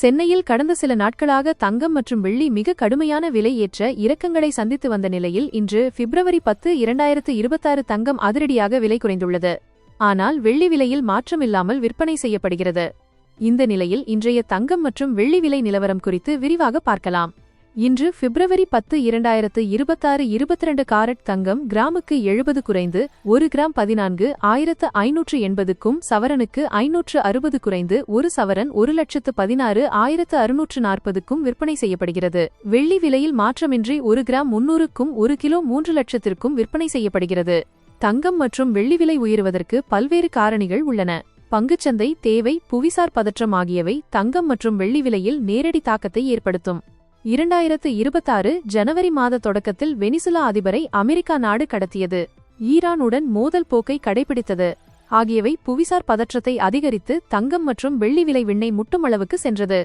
சென்னையில் கடந்த சில நாட்களாக தங்கம் மற்றும் வெள்ளி மிக கடுமையான விலை ஏற்ற இறக்கங்களை சந்தித்து வந்த நிலையில் இன்று பிப்ரவரி பத்து இரண்டாயிரத்து இருபத்தாறு தங்கம் அதிரடியாக விலை குறைந்துள்ளது. ஆனால் வெள்ளி விலையில் மாற்றமில்லாமல் விற்பனை செய்யப்படுகிறது. இந்த நிலையில் இன்றைய தங்கம் மற்றும் வெள்ளி விலை நிலவரம் குறித்து விரிவாக பார்க்கலாம். இன்று பிப்ரவரி பத்து இரண்டாயிரத்து இருபத்தாறு இருபத்திரண்டு காரட் தங்கம் கிராமுக்கு எழுபது குறைந்து ஒரு கிராம் பதினான்கு ஆயிரத்து ஐநூற்று எண்பதுக்கும் சவரனுக்கு ஐநூற்று அறுபது குறைந்து ஒரு சவரன் ஒரு லட்சத்து பதினாறு ஆயிரத்து அறுநூற்று நாற்பதுக்கும் விற்பனை செய்யப்படுகிறது. வெள்ளி விலையில் மாற்றமின்றி ஒரு கிராம் முன்னூறுக்கும் ஒரு கிலோ மூன்று லட்சத்திற்கும் விற்பனை செய்யப்படுகிறது. தங்கம் மற்றும் வெள்ளி விலை உயருவதற்கு பல்வேறு காரணிகள் உள்ளன. பங்குச்சந்தை தேவை புவிசார் பதற்றம் ஆகியவை தங்கம் மற்றும் வெள்ளி விலையில் நேரடி தாக்கத்தை ஏற்படுத்தும். இரண்டாயிரத்து இருபத்தாறு ஜனவரி மாத தொடக்கத்தில் வெனிசுலா அதிபரை அமெரிக்கா நாடு கடத்தியது. ஈரானுடன் மோதல் போக்கை கடைபிடித்தது. ஆகியவை புவிசார் பதற்றத்தை அதிகரித்து தங்கம் மற்றும் வெள்ளி விலை விண்ணை முட்டும் அளவுக்கு சென்றது.